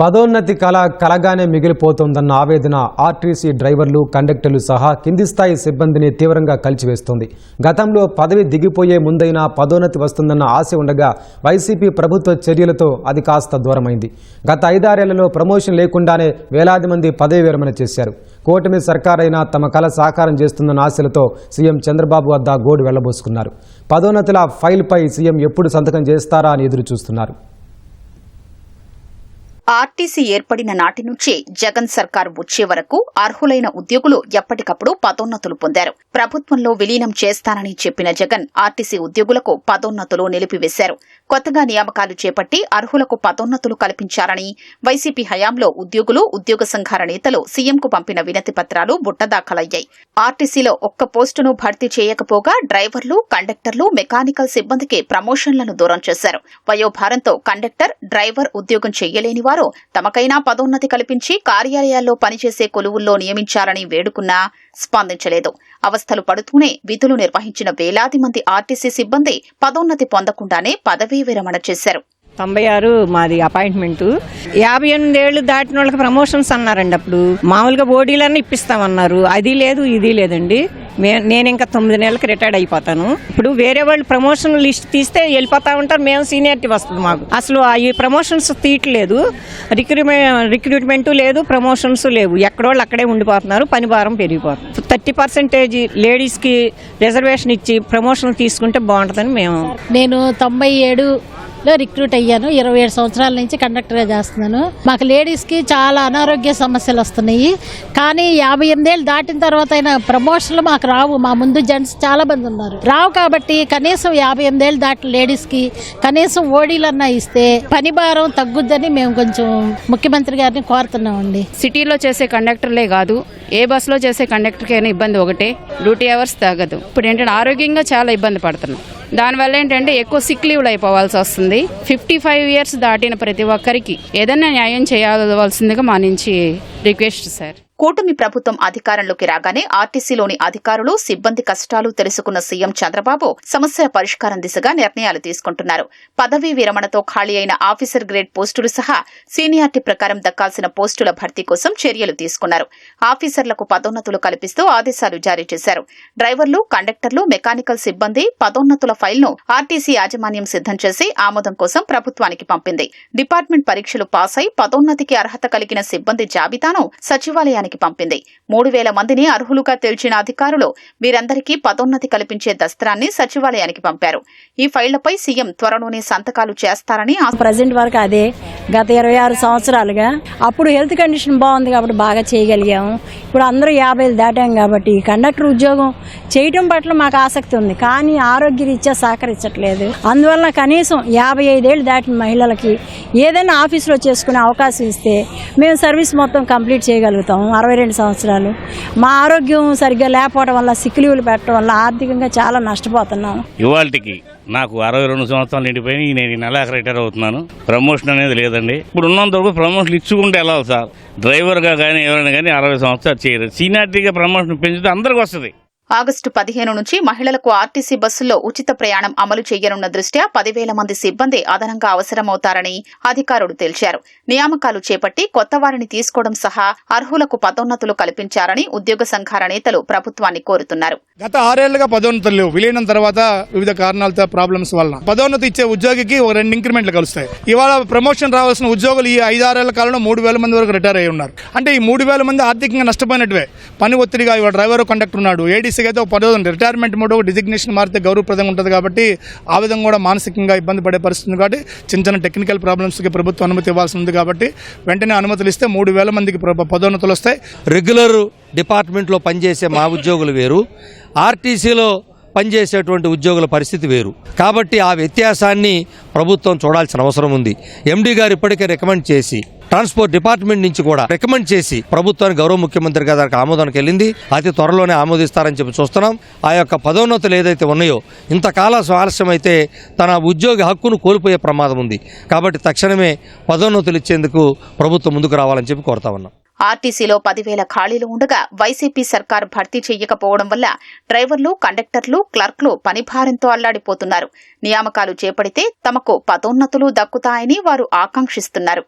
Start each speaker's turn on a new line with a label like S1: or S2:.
S1: పదోన్నతి కళ కలగానే మిగిలిపోతోందన్న ఆవేదన ఆర్టీసీ డ్రైవర్లు కండక్టర్లు సహా కింది స్థాయి సిబ్బందిని తీవ్రంగా కలిచివేస్తోంది. గతంలో పదవి దిగిపోయే ముందైనా పదోన్నతి వస్తుందన్న ఆశ ఉండగా వైసీపీ ప్రభుత్వ చర్యలతో అది కాస్త దూరమైంది. గత ఐదారేళ్ళలో ప్రమోషన్ లేకుండానే వేలాది మంది పదవి విరమణ చేశారు. కూటమి సర్కారైనా తమ కళ సాకారం చేస్తుందన్న ఆశలతో సీఎం చంద్రబాబు వద్ద గోడు వెళ్ళబోసుకున్నారు. పదోన్నతుల ఫైల్పై సీఎం ఎప్పుడు సంతకం చేస్తారా అని ఎదురు చూస్తున్నారు
S2: ఆర్టీసీ ఏర్పడిన నాటి నుంచి జగన్ సర్కార్ వచ్చే వరకు అర్హులైన ఉద్యోగులు ఎప్పటికప్పుడు పదోన్నతులు పొందారు. ప్రభుత్వంలో విలీనం చేస్తానని చెప్పిన జగన్ ఆర్టీసీ ఉద్యోగులకు పదోన్నతులు నిలిపివేశారు. కొత్తగా నియామకాలు చేపట్టి అర్హులకు పదోన్నతులు కల్పించారని వైసీపీ హయాంలో ఉద్యోగులు ఉద్యోగ సంఘాల నేతలు సీఎంకు పంపిన వినతి పత్రాలు బుట్టదాఖలయ్యాయి ఆర్టీసీలో ఒక్క పోస్టును భర్తీ చేయకపోగా డ్రైవర్లు కండక్టర్లు మెకానికల్ సిబ్బందికి ప్రమోషన్లను దూరం చేశారు. వయోభారంతో కండక్టర్ డ్రైవర్ ఉద్యోగం చేయలేని వారు తమకైనా పదోన్నతి కల్పించి కార్యాలయాల్లో పనిచేసే కొలువుల్లో నియమించాలని వేడుకున్నా స్పందించలేదు. అవస్థలు పడుతూనే విధులు నిర్వహించిన వేలాది మంది ఆర్టీసీ సిబ్బంది పదోన్నతి పొందకుండానే పదవీ విరమణ చేశారు.
S3: తొంభై ఆరు మాది అపాయింట్మెంట్. యాభై ఎనిమిది ఏళ్ళు దాటిన వాళ్ళకి ప్రమోషన్స్ అన్నారండి అప్పుడు. మామూలుగా బోడీలన్నీ ఇప్పిస్తామన్నారు. అది లేదు ఇది లేదండి. నేను ఇంకా తొమ్మిది నెలలకు రిటైర్డ్ అయిపోతాను. ఇప్పుడు వేరే వాళ్ళు ప్రమోషన్ లిస్ట్ తీస్తే వెళ్ళిపోతా ఉంటారు మేము సీనియారిటీ వస్తుంది మాకు. అసలు ఈ ప్రమోషన్స్ తీయట్లేదు. రిక్రూట్మెంట్ రిక్రూట్మెంట్ లేదు ప్రమోషన్స్ లేవు. ఎక్కడోళ్ళు అక్కడే ఉండిపోతున్నారు పని భారం పెరిగిపోతుంది. థర్టీ పర్సెంటేజ్ లేడీస్కి రిజర్వేషన్ ఇచ్చి ప్రమోషన్ తీసుకుంటే బాగుంటుందని మేము
S4: నేను తొంభై ఏడు లో రిక్రూట్ అయ్యాను. ఇరవై ఏడు సంవత్సరాల నుంచి కండక్టర్గా చేస్తున్నాను. మాకు లేడీస్కి చాలా అనారోగ్య సమస్యలు వస్తున్నాయి. కానీ యాభై ఎనిమిదేళ్ళు దాటిన తర్వాత అయినా ప్రమోషన్లు మాకు రావు. మా ముందు జెంట్స్ చాలా మంది ఉన్నారు. రావు కాబట్టి కనీసం యాభై ఎనిమిదేళ్ళు దాటిన లేడీస్కి కనీసం ఓడీలన్నా ఇస్తే పని భారం తగ్గుద్దని మేము కొంచెం ముఖ్యమంత్రి గారిని కోరుతున్నామండి.
S5: సిటీలో చేసే కండక్టర్లే కాదు ఏ బస్సులో చేసే కండక్టర్కి అయినా ఇబ్బంది ఒకటే. డ్యూటీ అవర్స్ తగ్గదు ఇప్పుడు ఏంటంటే ఆరోగ్యంగా చాలా ఇబ్బంది పడుతున్నాం. దానివల్ల ఏంటంటే ఎక్కువ సిక్ లీవ్లు అయిపోవాల్సి వస్తుంది. ఫిఫ్టీ ఫైవ్ ఇయర్స్ దాటిన ప్రతి ఒక్కరికి ఏదైనా న్యాయం చేయవలసిందిగా మా నుంచి రిక్వెస్ట్ సార్
S2: కూటమి ప్రభుత్వం అధికారంలోకి రాగానే ఆర్టీసీలోని అధికారులు సిబ్బంది కష్టాలు తెలుసుకున్న సీఎం చంద్రబాబు సమస్యల పరిష్కారం దిశగా నిర్ణయాలు తీసుకుంటున్నారు. పదవీ విరమణతో ఖాళీ అయిన ఆఫీసర్ గ్రేడ్ పోస్టులు సహా సీనియారిటీ ప్రకారం దక్కాల్సిన పోస్టుల భర్తీ కోసం చర్యలు తీసుకున్నారు. ఆఫీసర్లకు పదోన్నతులు కల్పిస్తూ ఆదేశాలు జారీ చేశారు. డ్రైవర్లు కండక్టర్లు మెకానికల్ సిబ్బంది పదోన్నతుల ఫైల్ను ఆర్టీసీ యాజమాన్యం సిద్ధం చేసి ఆమోదం కోసం ప్రభుత్వానికి పంపింది. డిపార్ట్మెంట్ పరీక్షలు పాస్ అయి పదోన్నతికి అర్హత కలిగిన సిబ్బంది జాబితాను సచివాలయానికి పంపింది. మూడు వేల మందిని అర్హులుగా తేల్చిన అధికారులు వీరందరికీ పదోన్నతి కల్పించే దస్త్రాన్ని సచివాలయానికి పంపారు. ఈ ఫైళ్ళపై సీఎం త్వరలోనే సంతకాలు చేస్తారని ఆ-
S6: ప్రజెంట్ వరకు అదే గత ఇరవై ఆరు సంవత్సరాలుగా అప్పుడు హెల్త్ కండిషన్ బాగుంది కాబట్టి బాగా చేయగలిగాము. ఇప్పుడు అందరూ యాభైలు దాటాం కాబట్టి కండక్టర్ ఉద్యోగం చేయటం పట్ల మాకు ఆసక్తి ఉంది. కానీ ఆరోగ్య రీత్యా సహకరించట్లేదు. అందువల్ల కనీసం యాభై ఐదేళ్ళు దాటిన మహిళలకి ఏదైనా ఆఫీసులో చేసుకునే అవకాశం ఇస్తే మేము సర్వీస్ మొత్తం కంప్లీట్ చేయగలుగుతాం. అరవై రెండు సంవత్సరాలు. మా ఆరోగ్యం సరిగ్గా లేకపోవడం వల్ల సిక్కులీవులు పెట్టడం వల్ల ఆర్థికంగా చాలా నష్టపోతున్నాం.
S7: ఇవాళకి నాకు అరవై రెండు సంవత్సరాలు నిండిపోయి నేను ఈ రిటైర్ అవుతున్నాను. ప్రమోషన్ అనేది లేదండి. ఇప్పుడు ఉన్నంత వరకు ప్రమోషన్ ఇచ్చుకుంటే వెళ్ళాలి సార్ డ్రైవర్గా కానీ ఎవరైనా కానీ అరవై సంవత్సరాలు చేయరు. సీనియారిటీగా ప్రమోషన్ పెంచితే అందరికి వస్తుంది.
S2: ఆగస్టు పదిహేను నుంచి మహిళలకు ఆర్టీసీ బస్సుల్లో ఉచిత ప్రయాణం అమలు చేయనున్న దృష్ట్యా పదివేల మంది సిబ్బంది అదనంగా అవసరమవుతారని అధికారులు తేల్చారు నియామకాలు చేపట్టి కొత్త వారిని తీసుకోవడం సహా అర్హులకు పదోన్నతులు కల్పించారని ఉద్యోగ సంఘాల నేతలు ప్రభుత్వాన్ని కోరుతున్నారు.
S8: గత ఆరేళ్ళుగా పదోన్నతులు లేవు. విలీనం తర్వాత వివిధ కారణాలతో ప్రాబ్లమ్స్ వలన. పదోన్నతి ఇచ్చే ఉద్యోగికి ఒక రెండు ఇంక్రిమెంట్లు కలుస్తాయి. ఇవాళ ప్రమోషన్ రావాల్సిన ఉద్యోగులు ఈ ఐదారేళ్ళ కాలంలో మూడు వేల మంది వరకు రిటైర్ అయి ఉన్నారు. అంటే ఈ మూడు వేల మంది ఆర్థికంగా నష్టపోయినట్టువే. పని ఒత్తిడిగా ఇవాళ డ్రైవర్ కండక్టర్ ఉన్నాడు. ఏడీసీకి అయితే ఒక రిటైర్మెంట్ మూడు డిజిగ్నేషన్ మారితే గౌరవప్రదంగా ఉంటుంది కాబట్టి ఆ విధంగా కూడా మానసికంగా ఇబ్బంది పడే పరిస్థితి కాబట్టి చిన్న చిన్న టెక్నికల్ ప్రాబ్లమ్స్కి ప్రభుత్వం అనుమతి ఇవ్వాల్సి ఉంది కాబట్టి వెంటనే అనుమతులు ఇస్తే మూడు వేల మందికి ప్ర- పదోన్నతులు వస్తాయి.
S9: రెగ్యులర్ డిపార్ట్మెంట్లో పనిచేసే మా ఉద్యోగులు వేరు. ఆర్టీసీలో పనిచేసేటువంటి ఉద్యోగుల పరిస్థితి వేరు. కాబట్టి ఆ వ్యత్యాసాన్ని ప్రభుత్వం చూడాల్సిన అవసరం ఉంది. ఎండీ గారు ఇప్పటికే రికమెండ్ చేసి ట్రాన్స్పోర్ట్ డిపార్ట్మెంట్ నుంచి కూడా రికమెండ్ చేసి ప్రభుత్వానికి గౌరవ ముఖ్యమంత్రి గారికి ఆమోదానికి వెళ్ళింది అతి త్వరలోనే ఆమోదిస్తారని చెప్పి చూస్తున్నాం. ఆ యొక్క పదోన్నతులు ఏదైతే ఉన్నాయో ఇంతకాల ఆలస్యమైతే తన ఉద్యోగ హక్కును కోల్పోయే ప్రమాదం ఉంది. కాబట్టి తక్షణమే పదోన్నతులు ఇచ్చేందుకు ప్రభుత్వం ముందుకు రావాలని చెప్పి కోరుతా ఉన్నాం.
S2: ఆర్టీసీలో పదివేల ఖాళీలు ఉండగా వైసీపీ సర్కార్ భర్తీ చేయకపోవడం వల్ల డ్రైవర్లు కండక్టర్లు క్లర్క్లు పనిభారంతో అల్లాడిపోతున్నారు. నియామకాలు చేపడితే తమకు పదోన్నతులు దక్కుతాయని వారు ఆకాంక్షిస్తున్నారు.